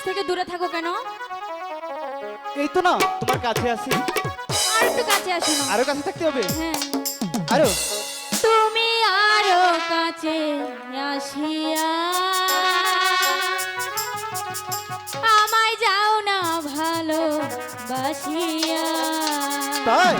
কাছ থেকে দূরে থাকো কেন? এই তো না তোমার কাছে আসি। আর একটু কাছে আসি না। আরও কাছে থাকতে হবে? হ্যাঁ। আরও? তুমি আরও কাছে আসিয়া আমায় যাও না ভালো বাসিয়া তাই?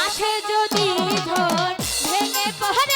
আছে যদি ধর ভেঙে পড়ে